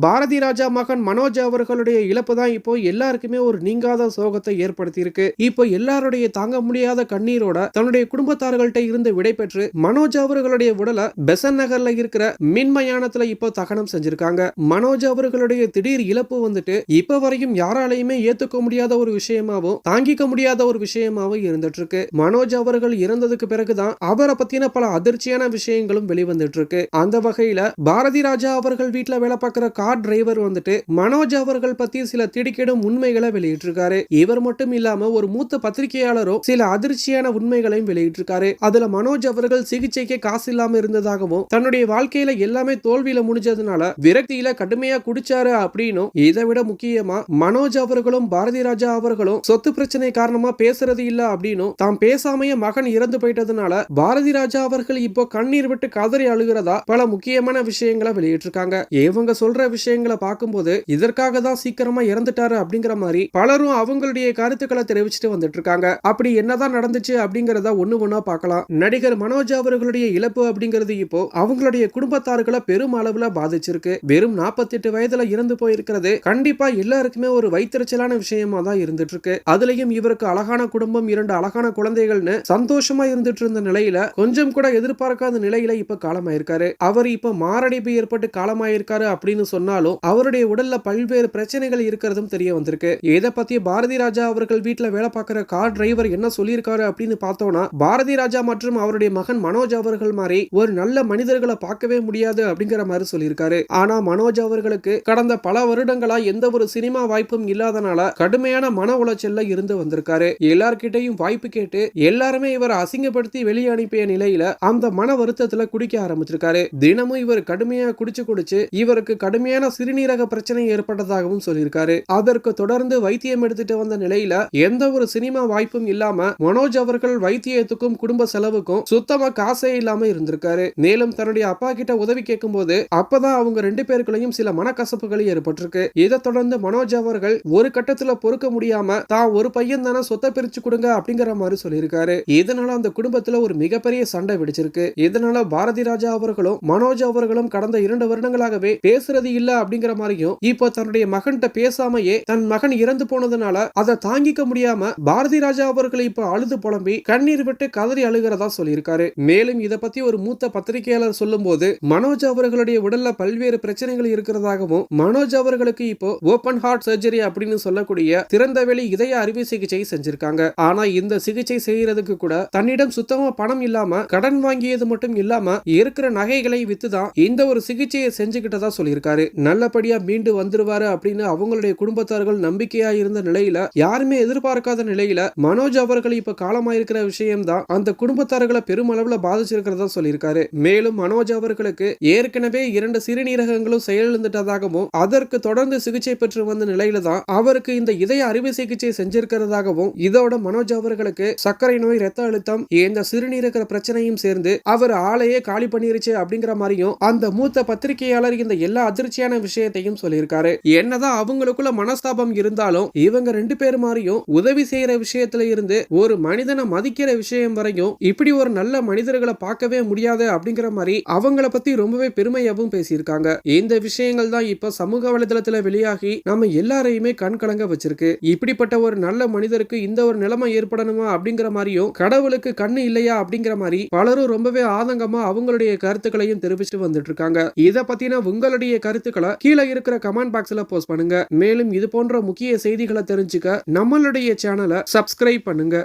பாரதி ராஜா மகன் மனோஜ் அவர்களுடைய இழப்பு தான் இப்போ எல்லாருக்குமே ஒரு நீங்காத சோகத்தை ஏற்படுத்தி இருக்கு இப்போ எல்லாருடைய தாங்க முடியாத கண்ணீரோட தன்னுடைய குடும்பத்தார்கள்ட்ட இருந்து விடை பெற்று மனோஜ் அவர்களுடைய உடலை பெசன் நகர்ல இருக்கிற மின்மயானத்துல இப்போ தகனம் செஞ்சிருக்காங்க. மனோஜ் அவர்களுடைய திடீர் இழப்பு வந்துட்டு இப்ப வரையும் யாராலையுமே ஏத்துக்க முடியாத ஒரு விஷயமாவும் தாங்கிக்க முடியாத ஒரு விஷயமாவும் இருந்துட்டு இருக்கு மனோஜ் அவர்கள் இறந்ததுக்கு பிறகுதான் அவரை பத்தின பல அதிர்ச்சியான விஷயங்களும் வெளிவந்துட்டு இருக்கு அந்த வகையில பாரதி ராஜா அவர்கள் வீட்டுல வேலை பார்க்கிற கார் டிரைவர் வந்துட்டு மனோஜ் அவர்கள் பத்தி சில திடுக்கிடும் உண்மைகளை வெளியிட்டிருக்காரு. இவர் மட்டும் இல்லாம ஒரு மூத்த பத்திரிகையாளரும் சில அதிர்ச்சியான உண்மைகளையும் வெளியிட்டிருக்காரு. அதுல மனோஜ் அவர்கள் சிகிச்சைக்கு காசு இல்லாம இருந்ததாகவும் தன்னுடைய வாழ்க்கையில எல்லாமே தோல்வியில முடிஞ்சதுனால விரக்தியில கடுமையா குடிச்சாரு அப்படின்னும் இதை விட முக்கியமா மனோஜ் அவர்களும் பாரதி ராஜா அவர்களும் சொத்து பிரச்சனை காரணமா பேசுறது இல்ல அப்படின்னும் தாம் பேசாமைய மகன் இறந்து போயிட்டதுனால பாரதி ராஜா அவர்கள் இப்போ கண்ணீர் விட்டு கதறி அழுகிறதா பல முக்கியமான விஷயங்களை வெளியிட்டிருக்காங்க. இவங்க சொல்ற விஷயங்களை பார்க்கும்போது இதற்காக தான் சீக்கிரமா இறந்துட்டாரு அப்படிங்கிற மாதிரி பலரும் அவங்களுடைய கருத்துக்களை தெரிவிச்சுட்டு வந்துட்டு இருக்காங்க. அப்படி என்னதான் நடந்துச்சு அப்படிங்கறத ஒண்ணு ஒன்னா பார்க்கலாம். நடிகர் மனோஜ் அவர்களுடைய இழப்பு அப்படிங்கிறது இப்போ அவங்களுடைய குடும்பத்தார்களை பெரும் அளவுல பாதிச்சிருக்கு. வெறும் 48 வயதுல இறந்து போயிருக்கிறது. கண்டிப்பா எல்லாருக்குமே ஒரு வைத்திருச்சலான விஷயமா தான் இருந்துட்டு இருக்கு. அதுலயும் இவருக்கு அழகான குடும்பம் இரண்டு அழகான குழந்தைகள்னு சந்தோஷமா இருந்துட்டு இருந்த நிலையில கொஞ்சம் கூட எதிர்பார்க்காத நிலையில இப்ப காலமாயிருக்காரு. அவர் இப்ப மாரடைப்பு ஏற்பட்டு காலமாயிருக்காரு அப்படின்னு சொன்னாலும் அவருடைய உடல்ல பல்வேறு பிரச்சனைகள் இருக்கிறதும் தெரிய வந்திருக்கு. இதை பத்தி பாரதி ராஜா அவர்கள் வீட்டுல வேலை பார்க்கிற கார் டிரைவர் என்ன சொல்லியிருக்காரு அப்படின்னு பார்த்தோம்னா பாரதி ராஜா மற்றும் அவருடைய மகன் மனோஜ் அவர்கள் மாதிரி ஒரு நல்ல மனிதர்களை பார்க்கவே முடியாது அப்படிங்கிற மாதிரி சொல்லியிருக்காரு. ஆனா மனோஜ் அவர்களுக்கு கடந்த பல வருடங்களா எந்த ஒரு சினிமா வாய்ப்பும் இல்லாதனால கடுமையான மன உளைச்சல்ல இருந்து வந்திருக்காரு. எல்லார்கிட்டையும் வாய்ப்பு கேட்டு எல்லாருமே இவரை அசிங்கப்படுத்தி வெளியே அனுப்பிய நிலையில அந்த மன வருத்தத்துல குடிக்க ஆரம்பிச்சிருக்காரு. தினமும் இவர் கடுமையா குடிச்சு குடிச்சு இவருக்கு கடுமையான சிறுநீரக பிரச்சனை ஏற்பட்டதாகவும் சொல்லியிருக்காரு. அதற்கு தொடர்ந்து வைத்தியம் எடுத்துட்டு வந்த நிலையில எந்த ஒரு சினிமா வாய்ப்பும் இல்லாம மனோஜ் அவர்கள் வைத்தியத்துக்கும் குடும்ப செலவுக்கும் சுத்தமா காசே இல்லாம இருந்திருக்காரு. மேலும் தன்னுடைய அப்பா கிட்ட உதவி கேட்கும் போது அப்பதான் அவங்க ரெண்டு பேருக்குள்ளயும் சில மனக்கசப்புகள் ஏற்பட்டிருக்கு. இதை தொடர்ந்து மனோஜ் அவர்கள் ஒரு கட்டத்துல பொறுக்க முடியாம தான் ஒரு பையன் தானே சொத்தை பிரிச்சு கொடுங்க அப்படிங்கிற மாதிரி சொல்லியிருக்காரு. இதனால அந்த குடும்பத்துல ஒரு மிகப்பெரிய சண்டை வெடிச்சிருக்கு. இதனால பாரதி ராஜா அவர்களும் மனோஜ் அவர்களும் கடந்த இரண்டு வருடங்களாகவே பேசுறது இல்லை அப்படிங்கிற மாதிரியும் இப்போ தன்னுடைய மகன்கிட்ட பேசாமையே தன் மகன் இறந்து போனதுனால அதை தாங்கிக்க முடியாம பாரதி ராஜா அவர்களை இப்போ அழுது புலம்பி கண்ணீர் விட்டு கதறி அழுகிறதா சொல்லியிருக்காரு. மேலும் இதை பத்தி ஒரு மூத்த பத்திரிகையாளர் சொல்லும்போது மனோஜ் அவர்களுடைய உடல்ல பல்வேறு பிரச்சனைகள் இருக்கிறதாகவும் மனோஜ் அவர்களுக்கு இப்போ ஓபன் ஹார்ட் சர்ஜரி அப்படின்னு சொல்லக்கூடிய திறந்தவெளி இதய அறுவை சிகிச்சை செஞ்சிருக்காங்க. ஆனா இந்த சிகிச்சை செய்யறதுக்கு கூட தன்னிடம் சுத்தமா பணம் இல்லாம கடன் வாங்கியது மட்டும் இல்லாம இருக்கிற நகைகளை வித்துதான் இந்த ஒரு சிகிச்சையை செஞ்சுக்கிட்டதா சொல்லியிருக்காரு. நல்லபடியா மீண்டு வந்துருவாரு அப்படின்னு அவங்களுடைய குடும்பத்தார்கள் நம்பிக்கையா இருந்த நிலையில யாருமே எதிர்பார்க்காத நிலையில மனோஜ் அவர்கள் இப்ப காலமாயிருக்கிற விஷயம்தான் அந்த குடும்பத்தார்களை பெருமளவுல பாதிச்சிருக்கிறதா சொல்லியிருக்காரு. மேலும் மனோஜ் அவர்களுக்கு ஏற்கனவே இரண்டு சிறுநீரகங்களும் செயலிழந்துட்டதாகவும் அதற்கு தொடர்ந்து சிகிச்சை பெற்று வந்த நிலையில தான் அவருக்கு இந்த இதய அறுவை சிகிச்சை செஞ்சிருக்கிறதாகவும் இதோட மனோஜ் அவர்களுக்கு சர்க்கரை நோய் ரத்த அழுத்தம் இந்த சிறுநீரக பிரச்சனையும் சேர்ந்து அவர் ஆளையே காலி பண்ணிருச்சு அப்படிங்கிற மாதிரியும் அந்த மூத்த பத்திரிகையாளர் இந்த எல்லா அதிர்ச்சி மகிழ்ச்சியான விஷயத்தையும் சொல்லியிருக்காரு. என்னதான் அவங்களுக்குள்ள மனஸ்தாபம் இருந்தாலும் இவங்க ரெண்டு பேர் மாதிரியும் உதவி செய்யற விஷயத்துல இருந்து ஒரு மனிதனை மதிக்கிற விஷயம் வரையும் இப்படி ஒரு நல்ல மனிதர்களை பார்க்கவே முடியாது அப்படிங்கிற மாதிரி அவங்கள பத்தி ரொம்பவே பெருமையாவும் பேசியிருக்காங்க. இந்த விஷயங்கள் தான் இப்ப சமூக வலைதளத்துல வெளியாகி நம்ம எல்லாரையுமே கண் கலங்க வச்சிருக்கு. இப்படிப்பட்ட ஒரு நல்ல மனிதருக்கு இந்த ஒரு நிலைமை ஏற்படணுமா அப்படிங்கிற மாதிரியும் கடவுளுக்கு கண்ணு இல்லையா அப்படிங்கிற மாதிரி பலரும் ரொம்பவே ஆதங்கமா அவங்களுடைய கருத்துக்களையும் தெரிவிச்சுட்டு வந்துட்டு இருக்காங்க. இத பத்தின உங்களுடைய கருத்து கருத்துக்களை கீழே இருக்கிற கமெண்ட் பாக்ஸ்ல போஸ்ட் பண்ணுங்க. மேலும் இது போன்ற முக்கிய செய்திகளை தெரிஞ்சுக்க நம்மளுடைய சேனலை சப்ஸ்கிரைப் பண்ணுங்க.